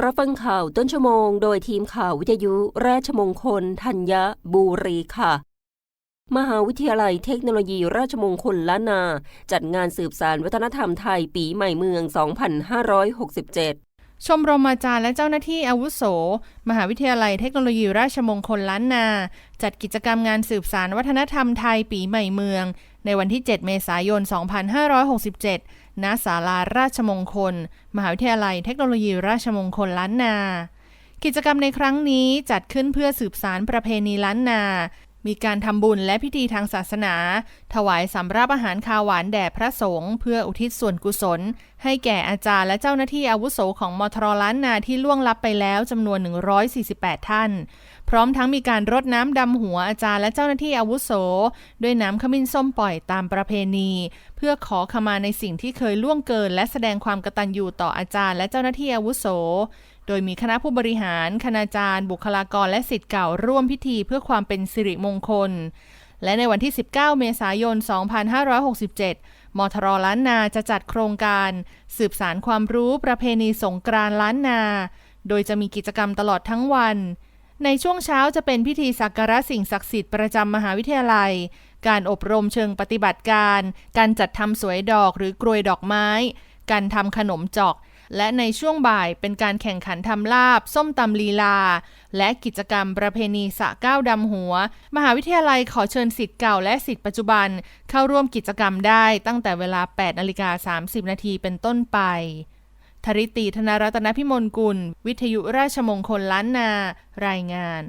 รับฟังข่าวต้นชั่วโมงโดยทีมข่าววิทยุราชมงคลธัญบุรีค่ะ มหาวิทยาลัยเทคโนโลยีราชมงคลล้านนา จัดงานสืบสารวัฒนธรรมไทยปีใหม่เมือง 2567ชมรมอาจารย์และเจ้าหน้าที่อาวุโส มหาวิทยาลัยเทคโนโลยีราชมงคลล้านนา จัดกิจกรรมงานสืบสารวัฒนธรรมไทยปีใหม่เมือง ในวันที่ 7 เมษายน 2567 ณ ศาลาราชมงคล มหาวิทยาลัยเทคโนโลยีราชมงคลล้านนา กิจกรรมในครั้งนี้จัดขึ้นเพื่อสืบสารประเพณีล้านนา มีการทำบุญและพิธีทางศาสนา ถวายสำรับอาหารคาวหวานแด่พระสงฆ์เพื่ออุทิศส่วนกุศล ให้แก่อาจารย์และเจ้าหน้าที่อาวุโสของมทรล้านนาที่ล่วงลับไปแล้วจำนวน 148 ท่าน พร้อมทั้งมีการรดน้ำดำหัวอาจารย์และเจ้าหน้าที่อาวุโส ด้วยน้ำขมิ้นส้มปล่อยตามประเพณี เพื่อขอขมาในสิ่งที่เคยล่วงเกิน และแสดงความกตัญญูต่ออาจารย์และเจ้าหน้าที่อาวุโส โดยมีคณะผู้บริหาร คณาจารย์ บุคลากร และสิทธิ์เก่าร่วมพิธีเพื่อความเป็นสิริมงคล และในวันที่ 19 เมษายน 2567 มทรล้านนาจะจัดโครงการ สืบสารความรู้ประเพณีสงกรานต์ล้านนา โดยจะมีกิจกรรมตลอดทั้งวัน ในช่วงเช้าจะเป็นพิธีสักการะสิ่งศักดิ์สิทธิ์ประจำมหาวิทยาลัย การอบรมเชิงปฏิบัติการ การจัดทำสวยดอกหรือกรวยดอกไม้ การทำขนมจอก และในช่วงบ่ายเป็นการแข่งขันทำลาบ ส้มตำลีลา และกิจกรรมประเพณีสะก้าวดำหัว มหาวิทยาลัยขอเชิญสิทธิ์เก่าและสิทธิ์ปัจจุบัน เข้าร่วมกิจกรรมได้ตั้งแต่เวลา 8นาฬิกา30 นาทีเป็นต้นไป ธริตีธนรัตนพิมลกุล วิทยุราชมงคลล้านนา รายงาน